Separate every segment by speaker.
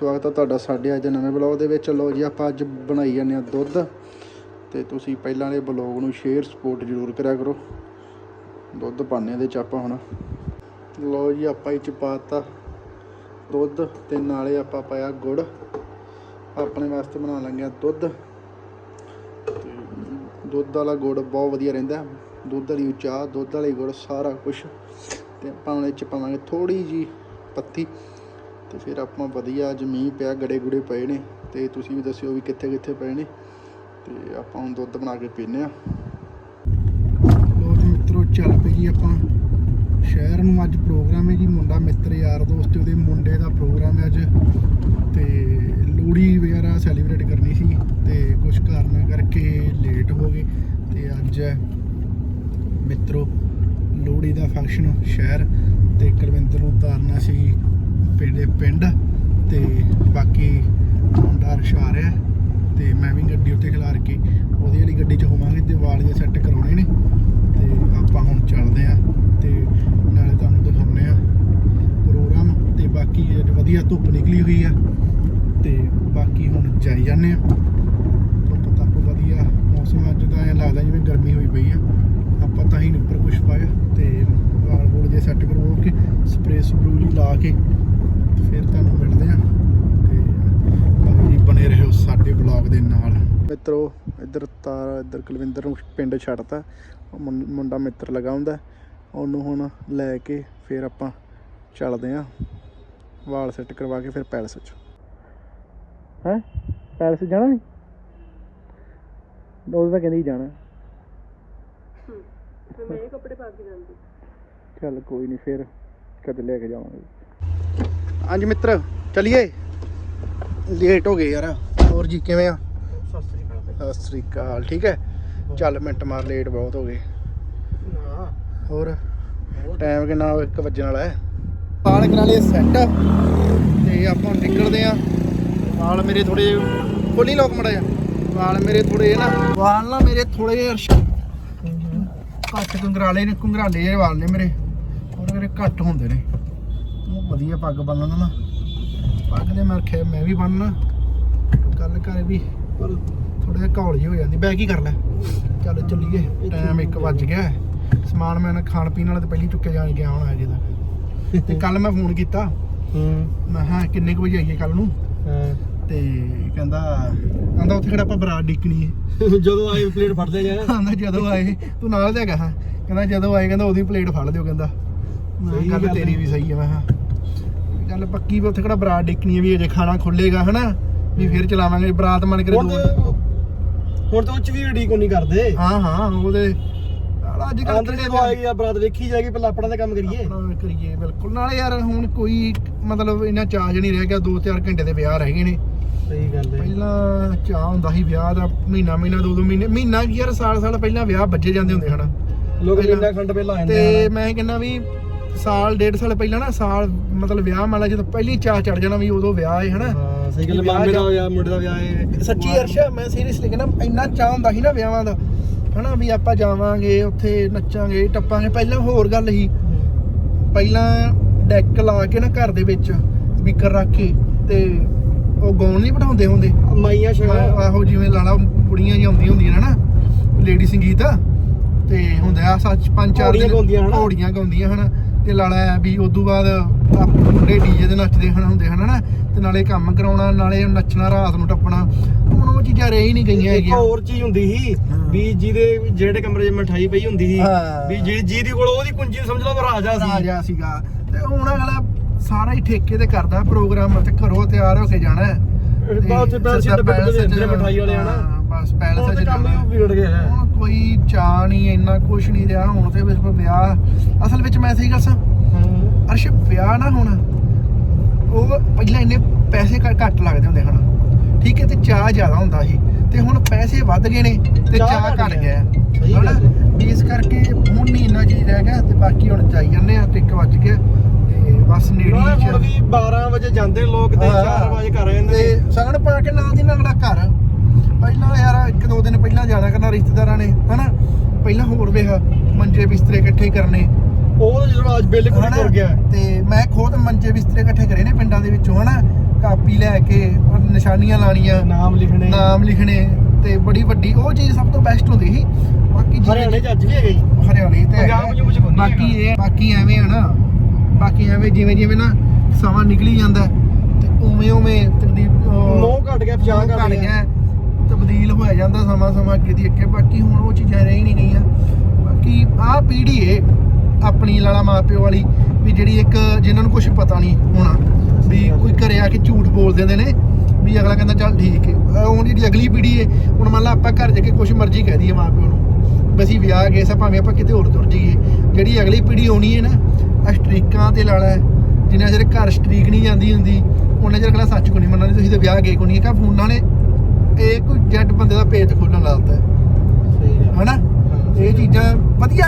Speaker 1: ਸਵਾਗਤ ਹੈ ਤੁਹਾਡਾ ਸਾਡੇ ਅੱਜ ਨਵੇਂ ਬਲੌਗ ਦੇ ਵਿੱਚ। ਲੋ ਜੀ, ਆਪਾਂ ਅੱਜ ਬਣਾਈ ਜਾਂਦੇ ਆ ਦੁੱਧ। ਤੇ ਤੁਸੀਂ ਪਹਿਲਾਂ ਵਾਲੇ ਬਲੌਗ ਨੂੰ ਸ਼ੇਅਰ ਸਪੋਰਟ ਜ਼ਰੂਰ ਕਰਿਆ ਕਰੋ। ਦੁੱਧ ਪਾਣੇ ਇਹਦੇ ਚ ਆਪਾਂ ਹੁਣ। ਲੋ ਜੀ, ਆਪਾਂ ਇਹ ਚ ਪਾਤਾ ਦੁੱਧ ਤੇ ਨਾਲੇ ਆਪਾਂ ਪਾਇਆ ਗੁੜ। ਆਪਣੇ ਵਾਸਤੇ ਬਣਾਉਣ ਲਾਂਗੇ ਦੁੱਧ। ਤੇ ਦੁੱਧ ਵਾਲਾ ਗੁੜ ਬਹੁਤ ਵਧੀਆ ਰਹਿੰਦਾ। ਦੁੱਧ ਵਾਲੀ ਚਾਹ, ਦੁੱਧ ਵਾਲੀ ਗੁੜ, ਸਾਰਾ ਕੁਝ ਤੇ ਆਪਾਂ ਹੁਣ ਇਹ ਚ ਪਾਵਾਂਗੇ ਥੋੜੀ ਜੀ ਪੱਤੀ। ਤੇ ਫਿਰ ਆਪਾਂ ਵਧੀਆ ਅੱਜ ਮੀਂਹ ਪਿਆ, ਗੜੇ ਗੁੜੇ ਪਏ ਨੇ ਤੇ ਤੁਸੀਂ ਵੀ ਦੱਸਿਓ ਵੀ ਕਿੱਥੇ ਕਿੱਥੇ ਪਏ ਨੇ ਤੇ ਆਪਾਂ ਹੁਣ ਦੁੱਧ ਬਣਾ ਕੇ ਪੀਨੇ ਆ ਲੋ ਜੀ ਮਿੱਤਰੋ, ਚੱਲ ਪਈ ਜੀ ਆਪਾਂ ਸ਼ਹਿਰ ਨੂੰ। ਅੱਜ ਪ੍ਰੋਗਰਾਮ ਹੈ ਜੀ ਮੁੰਡਾ ਮਿੱਤਰ ਯਾਰ ਦੋਸਤ ਉਹਦੇ ਮੁੰਡੇ ਦਾ ਪ੍ਰੋਗਰਾਮ ਹੈ ਅੱਜ। ਤੇ ਲੋਹੜੀ ਵਗੈਰਾ ਸੈਲੀਬ੍ਰੇਟ ਕਰਨੀ ਸੀ ਤੇ ਕੁਝ ਕਾਰਨਾਂ ਕਰਕੇ ਲੇਟ ਹੋ ਗਏ ਤੇ ਅੱਜ ਹੈ ਮਿੱਤਰੋ ਲੋਹੜੀ ਦਾ ਫੰਕਸ਼ਨ ਸ਼ਹਿਰ ਤੇ ਕੁਲਵਿੰਦਰ ਨੂੰ ਉਤਾਰਨਾ ਸੀ। ਪਿੰਡ ਦੇ ਪਿੰਡ ਤੇ ਬਾਕੀ ਮੁੰਡਾ ਰਸ਼ਾ ਰਿਹਾ ਤੇ ਮੈਂ ਵੀ ਗੱਡੀ ਉੱਤੇ ਖਿਲਾਰ ਕੇ ਉਹਦੇ ਵਾਲੀ ਗੱਡੀ 'ਚ ਹੋਵਾਂਗੇ ਤੇ ਵਾਲੀਏ ਸੈੱਟ ਕਰਾਉਣੇ ਨੇ ਤੇ ਆਪਾਂ ਹੁਣ ਚੱਲਦੇ ਆ ਤੇ ਨਾਲੇ ਤੁਹਾਨੂੰ ਦਿਖਾਉਂਦੇ ਆ ਪ੍ਰੋਗਰਾਮ ਤੇ ਬਾਕੀ ਅੱਜ ਵਧੀਆ ਧੁੱਪ ਨਿਕਲੀ ਹੋਈ ਆ ਤੇ ਬਾਕੀ ਹੁਣ ਜਾਈ ਜਾਂਦੇ ਆ ਧੁੱਪ ਤੱਪ ਵਧੀਆ ਮੌਸਮ ਅੱਜ ਤਾਂ ਐਂ ਲੱਗਦਾ ਜਿਵੇਂ ਗਰਮੀ ਹੋਈ ਪਈ ਆ। ਆਪਾਂ ਤਾਂ ਹੀ ਨੀ ਉੱਪਰ ਕੁਛ ਪਾਇਆ ਤੇ ਵਾਲ ਵੂਲ ਜੇ ਸੈੱਟ ਕਰਵਾ ਕੇ ਸਪਰੇ ਸਪਰੂ ਲਾ ਕੇ ਤੇ ਫਿਰ ਤੁਹਾਨੂੰ ਮਿਲਦੇ ਆ ਤੇ ਬਾਕੀ ਬਣੇ ਰਹੋ ਸਾਡੇ ਬਲੌਗ ਦੇ ਨਾਲ ਮਿੱਤਰੋ ਇੱਧਰ ਤਾਰ ਇੱਧਰ ਕੁਲਵਿੰਦਰ ਨੂੰ ਪਿੰਡ ਛੱਡਤਾ। ਉਹ ਮੁੰ- ਮੁੰਡਾ ਮਿੱਤਰ ਲਗਾ ਹੁੰਦਾ ਉਹਨੂੰ ਹੁਣ ਲੈ ਕੇ ਫਿਰ ਆਪਾਂ ਚੱਲਦੇ ਆ ਵਾਲ ਸੈੱਟ ਕਰਵਾ ਕੇ ਫਿਰ ਪੈਲਸ ਚ ਹੈ? ਪੈਲਸ ਜਾਣਾ ਨਹੀਂ? ਉਹ ਤਾਂ ਕਹਿੰਦੀ ਜਾਣਾ।
Speaker 2: ਫਿਰ ਮੈਂ ਇਹ ਕੱਪੜੇ ਪਾ ਕੇ ਜਾਂਦੀ।
Speaker 1: ਚੱਲ ਕੋਈ ਨਹੀਂ ਫਿਰ ਕਦੇ ਲੈ ਕੇ ਜਾਵਾਂਗੇ। ਹਾਂਜੀ ਮਿੱਤਰ ਚਲਿਏ। ਲੇਟ ਹੋ ਗਏ ਯਾਰ। ਹੋਰ ਜੀ ਕਿਵੇਂ ਆ?
Speaker 2: ਸਤਿ ਸ੍ਰੀ ਅਕਾਲ,
Speaker 1: ਠੀਕ ਹੈ? ਚੱਲ ਮਿੰਟ ਮਾਰ ਲੇਟ ਬਹੁਤ ਹੋ ਗਏ। ਹੋਰ? ਟਾਈਮ ਕਿੰਨਾ 1 ਵਜਣ ਵਾਲਾ ਹੈ। ਵਾਲ ਕਰਾ ਲਏ ਸੈੱਟ ਤੇ ਆਪਾਂ ਨਿਕਲਦੇ ਆ ਵਾਲ ਮੇਰੇ ਥੋੜੇ ਖੋਲੀ ਲੋਕ ਮੜਾ ਜਾ ਵਾਲ ਮੇਰੇ ਥੋੜੇ ਨਾ, ਵਾਲ ਨਾ ਮੇਰੇ ਥੋੜੇ ਘੱਟ ਕੰਗਰਾਲੇ ਨੇ ਕੰਗਰਾਲੇ ਜਿਹੇ ਵਾਲ ਨੇ ਮੇਰੇ। ਹੋਰ ਮੇਰੇ ਘੱਟ ਹੁੰਦੇ ਨੇ। ਉਹ ਵਧੀਆ ਪੱਗ ਬੰਨਣਾ ਨਾ ਪੱਗ ਦੇ ਮੈਂ ਰੱਖਿਆ ਮੈਂ ਵੀ ਬੰਨਣਾ। ਗੱਲ ਕਰ ਵੀ। ਪਰ ਥੋੜਾ ਜਿਹਾ ਘੌਲ ਹੋ ਜਾਂਦੀ। ਬੈ ਕੀ ਕਰ ਲੈ। ਚੱਲ ਚੱਲੀਏ। ਟਾਈਮ 1 ਵੱਜ ਗਿਆ ਹੈ। ਸਮਾਨ ਮੈਂ ਨਾ ਖਾਣ ਪੀਣ ਵਾਲਾ ਤੇ ਪਹਿਲੀ ਚੁੱਕੇ ਜਾਣ ਗਿਆ ਹੁਣ ਅਜੇ ਤੱਕ ਤੇ ਕੱਲ ਮੈਂ ਫੋਨ ਕੀਤਾ।
Speaker 2: ਹੂੰ।
Speaker 1: ਮੈਂ ਹਾਂ ਕਿੰਨੇ ਕੁ ਵਜੇ ਆਈਏ ਕੱਲ ਨੂੰ?
Speaker 2: ਹਾਂ।
Speaker 1: ਤੇ ਕਹਿੰਦਾ ਕਹਿੰਦਾ ਉੱਥੇ ਕਿਹੜਾ ਆਪਾਂ ਬਰਾਤ ਡਿੱਕਣੀ ਹੈ
Speaker 2: ਜਦੋਂ ਆਏ ਪਲੇਟ ਫੜਦੇ ਗਏ
Speaker 1: ਕਹਿੰਦਾ ਜਦੋਂ ਆਏ ਤੂੰ ਨਾਲ ਦੇ ਹੈਗਾ ਹਾਂ। ਕਹਿੰਦਾ ਜਦੋਂ ਆਏ ਕਹਿੰਦਾ ਉਹਦੀ ਪਲੇਟ ਫੜ ਲਿਓ ਕਹਿੰਦਾ। ਮੈਂ ਗੱਲ ਤੇਰੀ
Speaker 2: ਹੈ।
Speaker 1: ਵੀ ਸਹੀ ਹੈ ਮੈਂ ਹਾਂ ਗੱਲ ਪੱਕੀ ਵੀ ਉੱਥੇ ਕਿਹੜਾ ਬਰਾਤ ਡਿੱਕਣੀ ਹੈ ਵੀ ਅਜੇ ਖਾਣਾ ਖੁੱਲੇਗਾ ਹਨਾ? ਵੀ ਫਿਰ ਚਲਾਵਾਂਗੇ ਬਰਾਤ ਮੰਨ ਕੇ
Speaker 2: ਹੁਣ ਤੇ ਤਾਂ ਉੱਚ ਵੀ ਡੀ ਕੋ ਨਹੀਂ ਕਰਦੇ।
Speaker 1: ਹਾਂ ਹਾਂ ਉਹਦੇ ਅੱਜ ਕੱਲ੍ਹ
Speaker 2: ਅੰਦਰ ਜਦੋਂ ਆਏਗੀ ਆ ਬਰਾਤ ਵੇਖੀ ਜਾਏਗੀ ਪਹਿਲਾਂ ਆਪਣਾ ਦਾ ਕੰਮ ਕਰੀਏ।
Speaker 1: ਆਪਣਾ ਕਰੀਏ ਬਿਲਕੁਲ। ਨਾਲੇ ਯਾਰ ਹੁਣ ਕੋਈ ਮਤਲਬ ਇੰਨਾ ਚਾਰਜ ਨਹੀਂ ਰਹਿ ਗਿਆ 2-4 ਘੰਟੇ ਦੇ ਵਿਆਹ ਰਹਿ ਗਏ ਨੇ।
Speaker 2: ਸਹੀ ਗੱਲ ਹੈ।
Speaker 1: ਪਹਿਲਾਂ ਚਾਹ ਹੁੰਦਾ ਸੀ ਵਿਆਹ ਦਾ ਮਹੀਨਾ ਮਹੀਨਾ ਦੋ ਦੋ ਮਹੀਨੇ ਮਹੀਨਾ ਕੀ ਯਾਰ ਸਾਲ ਸਾਲ ਪਹਿਲਾਂ ਵਿਆਹ ਬੱਜੇ ਜਾਂਦੇ ਹੁੰਦੇ ਹਨ।
Speaker 2: ਲੋਕ ਇੰਨਾ ਖੰਡ ਪਹਿਲਾਂ ਆਉਂਦੇ
Speaker 1: ਤੇ ਮੈਂ ਕਹਿੰਦਾ ਵੀ ਸਾਲ ਡੇਢ ਸਾਲ ਪਹਿਲਾਂ ਨਾ ਸਾਲ ਮਤਲਬ ਵਿਆਹ ਮਾਲਾ ਜਦੋਂ ਪਹਿਲੀ ਚਾਹ ਚੜ ਜਾਣਾ ਵੀ ਉਦੋਂ ਵਿਆਹ ਹੈ ਹਨਾ।
Speaker 2: ਹਾਂ ਸਹੀ ਗੱਲ ਮਾਮੇ ਦਾ ਹੋਇਆ ਮੁੰਡੇ ਦਾ ਵਿਆਹ ਹੈ
Speaker 1: ਸੱਚੀ ਅਰਸ਼ਾ ਮੈਂ ਸੀਰੀਅਸਲੀ ਕਹਿੰਦਾ ਇੰਨਾ ਚਾਹ ਹੁੰਦਾ ਸੀ ਨਾ ਵਿਆਹਾਂ ਦਾ। ਹਨਾ ਵੀ ਆਪਾਂ ਜਾਵਾਂਗੇ ਉੱਥੇ ਨੱਚਾਂਗੇ ਟੱਪਾਂਗੇ। ਪਹਿਲਾਂ ਹੋਰ ਗੱਲ ਸੀ। ਪਹਿਲਾਂ ਡੈਕ ਲਾ ਕੇ ਨਾ ਘਰ ਦੇ ਵਿੱਚ ਸਪੀਕਰ ਰੱਖ ਕੇ ਤੇ ਉਹ ਗਾਉਣ ਨਹੀਂ ਬਿਠਾਉਂਦੇ ਹੁੰਦੇ।
Speaker 2: ਮਾਈਆਂ ਸ਼ਗਾ
Speaker 1: ਆਹੋ ਜਿਵੇਂ ਲਾਲਾ ਕੁੜੀਆਂ ਜੀ ਆਉਂਦੀਆਂ ਹੁੰਦੀਆਂ ਨੇ ਨਾ ਲੇਡੀ ਸੰਗੀਤ। ਤੇ ਹੁੰਦਾ ਆ ਸੱਚ ਪੰਜ ਚਾਰ ਦਿਨ
Speaker 2: ਗਾਉਂਦੀਆਂ ਹਨਾ।
Speaker 1: ਘੋੜੀਆਂ ਗਾਉਂਦੀਆਂ ਹਨ। ਤੇ ਲਾਲਾ ਵੀ ਉਦੋਂ ਬਾਅਦ ਮੁੰਡੇ ਡੀਜੇ ਦੇ ਨੱਚਦੇ ਹਨ ਹੁੰਦੇ ਹਨ ਤੇ ਨਾਲੇ ਕੰਮ ਕਰਾਉਣਾ ਨਾਲੇ ਨੱਚਣਾ ਰਾਤ ਨੂੰ ਟੱਪਣਾ। ਹੁਣ ਉਹ ਚੀਜ਼ਾਂ ਰਹਿ ਹੀ ਨਹੀਂ ਗਈਆਂ
Speaker 2: ਇੱਕ
Speaker 1: ਹੈਗੀਆਂ।
Speaker 2: ਹੋਰ ਚੀਜ਼ ਹੁੰਦੀ ਸੀ। ਵੀ ਜਿਹਦੇ ਜਿਹੜੇ ਕਮਰੇ 'ਚ ਮਠਾਈ ਪਈ ਹੁੰਦੀ ਸੀ
Speaker 1: ਹਾਂ।
Speaker 2: ਵੀ ਜਿਹੜੀ ਜਿਹਦੀ ਕੋਲ ਉਹਦੀ ਕੁੰਜੀ ਸਮਝ ਲਓ ਉਹ ਰਾਜਾ ਸੀ।
Speaker 1: ਰਾਜਾ ਸੀਗਾ। ਤੇ ਹੁਣ ਅਗਲਾ ਸਾਰਾ ਹੀ ਠੇਕੇ ਤੇ ਕਰਦਾ ਪ੍ਰੋਗਰਾਮ ਤੇ ਘਰੋਂ ਤਿਆਰ ਹੋ ਕੇ ਜਾਣਾ। ਹੈ।
Speaker 2: ਬਾਅਦ ਚ ਪੈਸੇ
Speaker 1: ਸਿੱਧਾ
Speaker 2: ਡੱਬੇ
Speaker 1: ਪੈਲਸ 'ਚ
Speaker 2: ਦਿੰਦੇ ਨੇ ਮਠਾਈ ਵਾਲੇ ਹਨਾ।
Speaker 1: ਹਾਂ, ਬਸ
Speaker 2: ਹੁਣ
Speaker 1: ਪੈਲਸ
Speaker 2: ਤੇ
Speaker 1: ਚ
Speaker 2: ਕੰਮ
Speaker 1: ਜਾਣਾ
Speaker 2: ਹੀ ਵਿਗੜ ਗਿਆ। ਹੈ
Speaker 1: ਹੁਣ ਕੋਈ ਚਾਹ ਨਹੀਂ ਇੰਨਾ ਕੁਛ ਨਹੀਂ ਰਿਹਾ। ਹੁਣ ਤੇ ਬਸ ਵਿਆਹ। ਅਸਲ ਵਿੱਚ ਮੈਂ ਸਹੀ ਦੱਸਾਂ? ਅਰਸ਼ ਵਿਆਹ ਨਾ ਹੁਣ। ਉਹ ਪਹਿਲਾਂ ਇੰਨੇ ਪੈਸੇ ਘੱਟ ਲੱਗਦੇ ਹੁੰਦੇ ਹਨ। ਠੀਕ ਹੈ ਤੇ ਚਾਹ ਜ਼ਿਆਦਾ ਹੁੰਦਾ ਸੀ। ਤੇ ਹੁਣ ਪੈਸੇ ਵੱਧ ਗਏ ਨੇ ਤੇ ਚਾਹ
Speaker 2: ਘੱਟ ਗਿਆ।
Speaker 1: ਹਨਾ? ਇਸ ਕਰਕੇ ਹੁਣ ਨਹੀਂ ਇੰਨਾ ਚੀਜ਼ ਰਹਿ ਗਿਆ ਤੇ ਬਾਕੀ ਹੁਣ ਜਾਈ ਜਾਂਦੇ ਆ ਤੇ ਇੱਕ ਵੱਜ ਗਿਆ ਤੇ ਬਸ ਨੇੜੇ
Speaker 2: ਹੁਣ ਵੀ 12 ਵਜੇ ਜਾਂਦੇ ਲੋਕ ਤੇ 4 ਵਜੇ ਘਰ ਆ ਜਾਂਦੇ
Speaker 1: ਤੇ ਸਗਣ ਪਾ ਕੇ ਨਾਲ ਦੀ ਨਾਲ ਅਗਲਾ ਘਰ। ਪਹਿਲਾਂ ਯਾਰ ਇੱਕ ਦੋ ਦਿਨ ਪਹਿਲਾਂ ਜਾਣਾ ਕਰਨਾ ਰਿਸ਼ਤੇਦਾਰਾਂ ਨੇ ਹਨਾ? ਪਹਿਲਾਂ ਹੋਰ ਵੇਖ ਮੰਜੇ ਬਿਸਤਰੇ ਇਕੱਠੇ ਕਰਨੇ।
Speaker 2: ਉਹ ਜਦੋਂ ਅੱਜ ਬਿੱਲ ਕੋਈ
Speaker 1: ਹਨਾ?
Speaker 2: ਕਰ ਗਿਆ
Speaker 1: ਤੇ ਮੈਂ ਖੁਦ ਮੰਜੇ ਬਿਸਤਰੇ ਇਕੱਠੇ ਕਰੇ ਨੇ ਪਿੰਡਾਂ ਦੇ ਵਿੱਚੋਂ ਹਨਾ? ਕਾਪੀ ਲੈ ਕੇ ਔਰ ਨਿਸ਼ਾਨੀਆਂ ਲਾਣੀਆਂ
Speaker 2: ਨਾਮ ਲਿਖਣੇ।
Speaker 1: ਨਾਮ ਲਿਖਣੇ ਤੇ ਬੜੀ ਵੱਡੀ ਉਹ ਚੀਜ਼ ਸਭ ਤੋਂ ਬੈਸਟ ਹੁੰਦੀ ਸੀ। ਬਾਕੀ ਜਿਵੇਂ-
Speaker 2: ਹਰਿਆਣੇ ਚ ਅੱਜ ਵੀ ਹੈਗਾ। ਜੀ
Speaker 1: ਹਰਿਆਣੇ ਤੇ
Speaker 2: ਪੰਜਾਬ
Speaker 1: ਹੈਗਾ।
Speaker 2: ਚ ਕੁਝ ਨਹੀਂ
Speaker 1: ਬਾਕੀ
Speaker 2: ਹੈਗਾ।
Speaker 1: ਇਹ ਬਾਕੀ ਐਵੇਂ ਆ ਨਾ। ਬਾਕੀ ਐਵੇਂ ਜਿਵੇਂ ਜਿਵੇਂ ਨਾ ਸਮਾਂ ਨਿਕਲੀ ਜਾਂਦਾ ਹੈ, ਤੇ ਉਵੇਂ ਉਵੇਂ ਤਕਦੀਰ
Speaker 2: ਨੋ ਘਟ ਗਿਆ ਪਛਾਣ
Speaker 1: ਘਟ ਗਿਆ। ਤਬਦੀਲ ਹੋਇਆ ਜਾਂਦਾ ਸਮਾਂ ਸਮਾਂ ਅੱਗੇ ਦੀ ਅੱਗੇ। ਬਾਕੀ ਹੁਣ ਉਹ ਚੀਜ਼ਾਂ ਰਹਿ ਹੀ ਨਹੀਂ ਗਈਆਂ। ਬਾਕੀ ਆਹ ਪੀੜ੍ਹੀ ਏ ਆਪਣੀ ਲਾਲਾ ਮਾਪਿਓ ਵਾਲੀ ਵੀ ਜਿਹੜੀ ਇੱਕ ਜਿਨ੍ਹਾਂ ਨੂੰ ਕੁਝ ਪਤਾ ਨਹੀਂ ਹੋਣਾ ਵੀ ਕੋਈ ਘਰੇ ਆ ਕੇ ਝੂਠ ਬੋਲ ਦਿੰਦੇ ਨੇ ਵੀ ਅਗਲਾ ਕਹਿੰਦਾ ਚੱਲ ਠੀਕ ਹੈ ਹੁਣ ਜਿਹੜੀ ਅਗਲੀ ਪੀੜ੍ਹੀ ਏ ਹੁਣ ਮੰਨ ਲਾ ਆਪਾਂ ਘਰ ਜਾ ਕੇ ਕੁਝ ਮਰਜ਼ੀ ਕਹਿ ਦਈਏ ਮਾਪਿਓ ਨੂੰ ਅਸੀਂ ਵਿਆਹ ਗਏ ਸਾਂ ਭਾਵੇਂ ਆਪਾਂ ਕਿਤੇ ਹੋਰ ਤੁਰ ਜਾਈਏ। ਜਿਹੜੀ ਅਗਲੀ ਪੀੜ੍ਹੀ ਆਉਣੀ ਹੈ ਨਾ ਆ ਸਟ੍ਰੀਕਾਂ ਤੇ ਲਾਲਾ ਹੈ। ਜਿੰਨਾ ਚਿਰ ਘਰ ਸਟ੍ਰੀਕ ਨਹੀਂ ਜਾਂਦੀ ਹੁੰਦੀ ਉਹਨਾਂ ਚਿਰ ਅਗਲਾ ਸੱਚ ਕੋ ਨਹੀਂ ਮੰਨਣਾ ਤੁਸੀਂ ਤਾਂ ਵਿਆਹ ਗਏ ਕੋ ਨਹੀਂ ਕਾ ਫੋਨਾਂ ਨੇ ਇਹ ਕੋਈ ਜੱਟ ਬੰਦੇ ਦਾ ਪੇਜ ਖੋਲਣ ਲਾਤਾ
Speaker 2: ਸਹੀ ਗੱਲ।
Speaker 1: ਹਨਾ? ਇਹ ਚੀਜ਼ਾਂ ਵਧੀਆ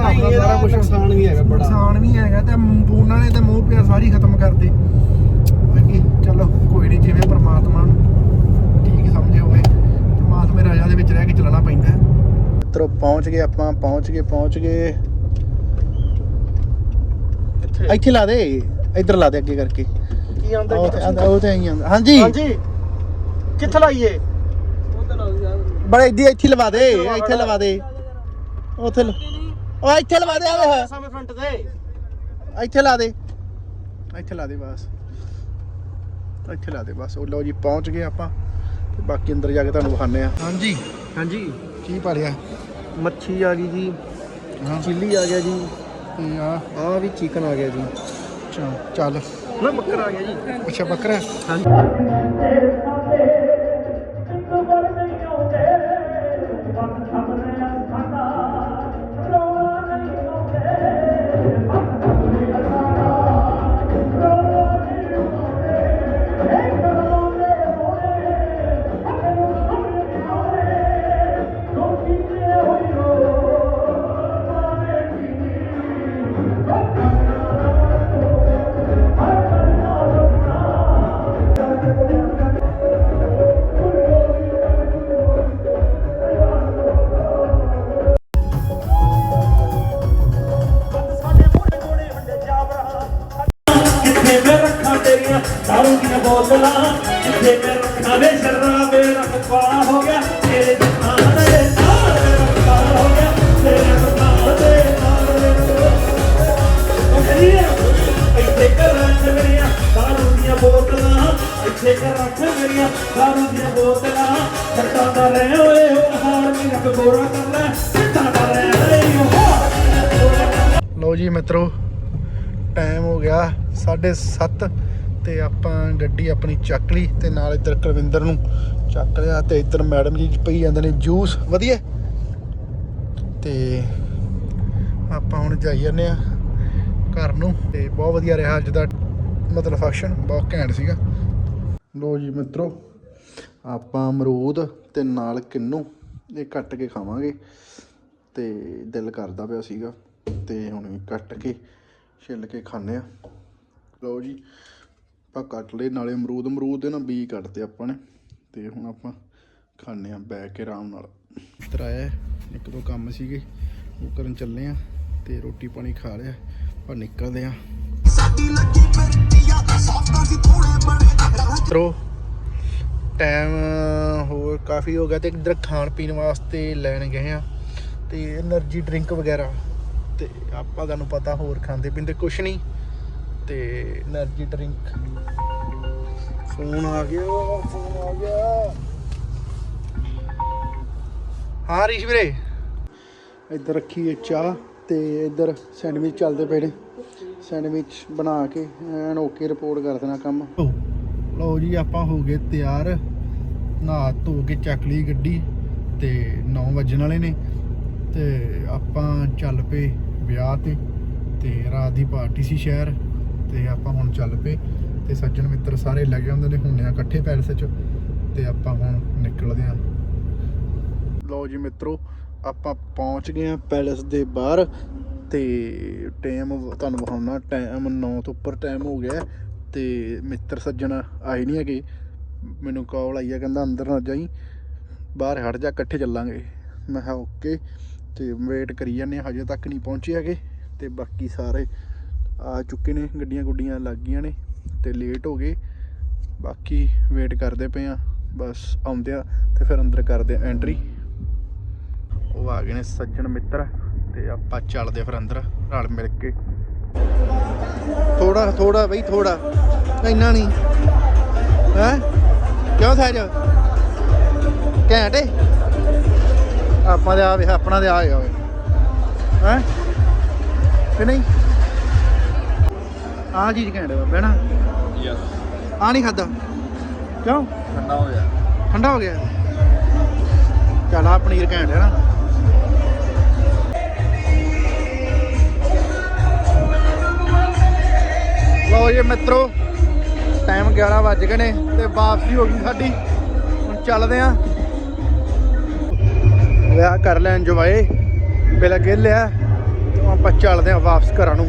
Speaker 1: ਹਿਸਾਬ ਨਾਲ
Speaker 2: ਨਹੀਂ,
Speaker 1: ਸਾਰਾ
Speaker 2: ਇਹਦਾ
Speaker 1: ਕੁਝ
Speaker 2: ਨੁਕਸਾਨ ਵੀ ਹੈਗਾ ਬੜਾ।
Speaker 1: ਨੁਕਸਾਨ ਵੀ ਹੈਗਾ ਤੇ ਫੋਨਾਂ ਨੇ ਤੇ ਮੋਹ ਪਿਆਰ ਸਾਰੀ ਖਤਮ ਕਰਤੇ ਬਾਕੀ ਚਲੋ ਕੋਈ ਨਹੀਂ ਜਿਵੇਂ ਪ੍ਰਮਾਤਮਾ ਠੀਕ ਸਮਝੇ ਹੋਵੇ ਪ੍ਰਮਾਤਮਾ ਰਾਜਾ ਦੇ ਵਿੱਚ ਰਹਿ ਕੇ ਚੱਲਣਾ ਪੈਂਦਾ। ਮਿੱਤਰੋ ਪਹੁੰਚ ਗਏ ਆਪਾਂ ਪਹੁੰਚ ਗਏ ਪਹੁੰਚ ਗਏ। ਇੱਥੇ। ਲਾ ਦੇ ਇੱਧਰ ਲਾ ਦੇ ਅੱਗੇ ਕਰਕੇ।
Speaker 2: ਕੀ ਆਂਦਾ
Speaker 1: ਉਹ ਤੇ ਆਂਦਾ- ਉਹ ਤੇ ਆਈ ਆਂਦਾ। ਹਾਂਜੀ।
Speaker 2: ਹਾਂਜੀ। ਕਿੱਥੇ ਲਾਈਏ?
Speaker 1: ਬੜਾ ਇੱਦੀ ਇੱਥੇ ਲਵਾ ਦੇ ਇੱਥੇ ਲਵਾ ਦੇ। ਉੱਥੇ ਲ- ਉਹ ਇੱਥੇ ਲਵਾ ਦੇ ਆ
Speaker 2: ਸਾਹਮਣੇ ਫਰੰਟ ਤੇ।
Speaker 1: ਇੱਥੇ ਲਾ ਦੇ। ਇੱਥੇ ਲਾ ਦੇ ਬਸ। ਇੱਥੇ ਲਾ ਦੇ ਬਸ। ਉਹ ਲਓ ਜੀ ਪਹੁੰਚ ਗਏ ਆਪਾਂ। ਤੇ ਬਾਕੀ ਅੰਦਰ ਜਾ ਕੇ ਤੁਹਾਨੂੰ ਵਿਖਾਣੇ ਆ ਹਾਂਜੀ।
Speaker 2: ਹਾਂਜੀ।
Speaker 1: ਕੀ ਪਾ ਲਿਆ
Speaker 2: ਮੱਛੀ ਆ ਗਈ ਜੀ।
Speaker 1: ਹਾਂ।
Speaker 2: ਚਿੱਲੀ ਆ ਗਿਆ ਜੀ।
Speaker 1: ਤੇ ਆ?
Speaker 2: ਆ ਵੀ ਚਿਕਨ ਆ ਗਿਆ ਜੀ।
Speaker 1: ਚੱਲ ਚੱਲ।
Speaker 2: ਨਾ ਬੱਕਰਾ ਆ ਗਿਆ ਜੀ।
Speaker 1: ਅੱਛਾ ਬੱਕਰਾ।
Speaker 2: ਹਾਂਜੀ।
Speaker 1: ਟਾਈਮ ਹੋ ਗਿਆ 7:30 ਤੇ ਆਪਾਂ ਗੱਡੀ ਆਪਣੀ ਚੱਕ ਲਈ ਤੇ ਨਾਲ ਇੱਧਰ ਕੁਲਵਿੰਦਰ ਨੂੰ ਚੱਕ ਲਿਆ ਤੇ ਇੱਧਰ ਮੈਡਮ ਜੀ ਪਈ ਜਾਂਦੇ ਨੇ ਜੂਸ। ਵਧੀਆ। ਤੇ ਆਪਾਂ ਹੁਣ ਜਾਈ ਜਾਂਦੇ ਆ ਘਰ ਨੂੰ ਤੇ ਬਹੁਤ ਵਧੀਆ ਰਿਹਾ ਅੱਜ ਦਾ ਮਤਲਬ ਫੰਕਸ਼ਨ ਬਹੁਤ ਘੈਂਟ ਸੀਗਾ। ਲੋ ਜੀ ਮਿੱਤਰੋ, ਆਪਾਂ ਅਮਰੂਦ ਤੇ ਨਾਲ ਕਿੰਨੂ, ਇਹ ਕੱਟ ਕੇ ਖਾਵਾਂਗੇ। ਤੇ ਦਿਲ ਕਰਦਾ ਪਿਆ ਸੀਗਾ ਤੇ ਹੁਣ ਵੀ ਕੱਟ ਕੇ ਛਿੱਲ ਕੇ ਖਾਂਦੇ ਆ। ਲਓ ਜੀ, ਆਪਾਂ ਕੱਟ ਲਏ, ਨਾਲੇ ਅਮਰੂਦ ਅਮਰੂਦ ਦੇ ਨਾ ਬੀਜ ਕੱਟਦੇ ਆਪਾਂ ਨੇ, ਤੇ ਹੁਣ ਆਪਾਂ ਖਾਂਦੇ ਆ ਬੈ ਕੇ ਆਰਾਮ ਨਾਲ। ਇੱਧਰ ਆਇਆ ਇੱਕ ਦੋ ਕੰਮ ਸੀਗੇ, ਉਹ ਕਰਨ ਚੱਲੇ ਆ, ਤੇ ਰੋਟੀ ਪਾਣੀ ਖਾ ਲਿਆ, ਆਪਾਂ ਨਿਕਲਦੇ ਆ। ਸਾਡੀ ਟਾਈਮ ਹੋਰ ਕਾਫੀ ਹੋ ਗਿਆ, ਤੇ ਇੱਧਰ ਖਾਣ ਪੀਣ ਵਾਸਤੇ ਲੈਣ ਗਏ ਆ, ਤੇ એનર્ਜੀ ਡਰਿੰਕ ਵਗੈਰਾ। ਤੇ ਆਪਾਂ ਤੁਹਾਨੂੰ ਪਤਾ ਹੋਰ ਖਾਂਦੇ ਪਿੰਦੇ ਕੁਛ ਨਹੀਂ ਤੇ એનર્ਜੀ ਡਰਿੰਕ ਫੋਨ ਆ ਗਿਆ ਫੋਨ ਆ ਗਿਆ। ਹਾਂ ਰੀਸ਼ ਵੀਰੇ। ਇੱਧਰ ਰੱਖੀ ਹੈ ਚਾਹ ਤੇ ਇੱਧਰ ਸੈਂਡਵਿਚ ਚੱਲਦੇ ਪਏ ਨੇ। ਸੈਂਡਵਿਚ ਬਣਾ ਕੇ ਐਨ ਓਕੇ ਰਿਪੋਰਟ ਕਰ ਦੇਣਾ ਕੰਮ। ਲਓ ਜੀ ਆਪਾਂ ਹੋ ਗਏ ਤਿਆਰ। ਨਹਾ ਧੋ ਕੇ ਚੱਕ ਲਈ ਗੱਡੀ ਤੇ 9 ਵਜਣ ਵਾਲੇ ਨੇ ਤੇ ਆਪਾਂ ਚੱਲ ਪਏ ਵਿਆਹ ਤੇ ਤੇ ਰਾਤ ਦੀ ਪਾਰਟੀ ਸੀ ਸ਼ਹਿਰ, ਤੇ ਆਪਾਂ ਹੁਣ ਚੱਲ ਪਏ, ਤੇ ਸੱਜਣ ਮਿੱਤਰ ਸਾਰੇ ਲੱਗੇ ਹੁੰਦੇ ਨੇ ਹੁੰਨੇ ਆ ਇਕੱਠੇ ਪੈਲਸ 'ਚ, ਤੇ ਆਪਾਂ ਹੁਣ ਨਿਕਲਦੇ ਆਂ ਲਓ ਜੀ ਮਿੱਤਰੋ, ਆਪਾਂ ਪਹੁੰਚ ਗਏ ਆ ਪੈਲਸ ਦੇ ਬਾਹਰ, ਤੇ ਟਾਈਮ ਤੁਹਾਨੂੰ ਵਿਖਾਉਣਾ ਟਾਈਮ 9 ਤੋਂ ਉੱਪਰ ਟਾਈਮ ਹੋ ਗਿਆ, ਤੇ ਮਿੱਤਰ ਸੱਜਣ ਆਏ ਨਹੀਂ ਹੈਗੇ, ਮੈਨੂੰ ਕਾਲ ਆਈ ਆ, ਕਹਿੰਦਾ ਅੰਦਰ ਨਾ ਜਾਈ, ਬਾਹਰ ਹਟ ਜਾ, ਇਕੱਠੇ ਚੱਲਾਂਗੇ। ਮੈਂ ਕਿਹਾ, ਓਕੇ। ਤੇ ਵੇਟ ਕਰੀ ਜਾਂਦੇ ਹਾਂ, ਹਜੇ ਤੱਕ ਨਹੀਂ ਪਹੁੰਚੇ ਹੈਗੇ ਤੇ ਬਾਕੀ ਸਾਰੇ ਆ ਚੁੱਕੇ ਨੇ ਗੱਡੀਆਂ ਗੁੱਡੀਆਂ ਲੱਗ ਗਈਆਂ ਨੇ ਤੇ ਲੇਟ ਹੋ ਗਏ। ਬਾਕੀ ਵੇਟ ਕਰਦੇ ਪਏ ਆ ਬਸ ਆਉਂਦੇ ਆ ਤੇ ਫਿਰ ਅੰਦਰ ਕਰਦੇ ਆ ਐਂਟਰੀ ਉਹ ਆ ਗਏ ਨੇ ਸੱਜਣ ਮਿੱਤਰ ਤੇ ਆਪਾਂ ਚੱਲਦੇ ਆ ਫਿਰ ਅੰਦਰ ਰਲ ਮਿਲ ਕੇ। ਥੋੜਾ ਥੋੜਾ ਬਈ ਥੋੜਾ ਇੰਨਾ ਨਹੀਂ। ਹੈ? ਕਿਉਂ ਸਹਿਜ? ਘੈਂਟ ਏ। ਆਪਾਂ ਦੇ ਆ ਵੇ ਆਪਣਾ ਦੇ ਆ ਓਏ। ਹੈ? ਕਿ ਨਹੀਂ? ਆ ਚੀਜ਼ ਘੈਂਟ ਵਾ ਬਹਿਣਾ
Speaker 2: ਯਸ
Speaker 1: ਆ ਨਹੀਂ ਖਾਦਾ। ਕਿਉਂ?
Speaker 2: ਠੰਡਾ ਹੋ ਗਿਆ।
Speaker 1: ਠੰਡਾ ਹੋ ਗਿਆ। ਚੱਲ ਆ ਪਨੀਰ ਘੈਂਟ ਹੈ ਨਾ? ਲਓ ਜੀ ਮਿੱਤਰੋ ਟਾਈਮ 11 ਵੱਜ ਗਏ ਨੇ ਤੇ ਵਾਪਸੀ ਹੋ ਗਈ ਸਾਡੀ। ਹੁਣ ਚੱਲਦੇ ਆਂ। ਵਿਆਹ ਕਰ ਲੈ ਇੰਜੋਏ ਬਿਲ ਗਿੱਲ ਆ ਆਪਾਂ ਚੱਲਦੇ ਆਂ ਵਾਪਸ ਘਰਾਂ ਨੂੰ।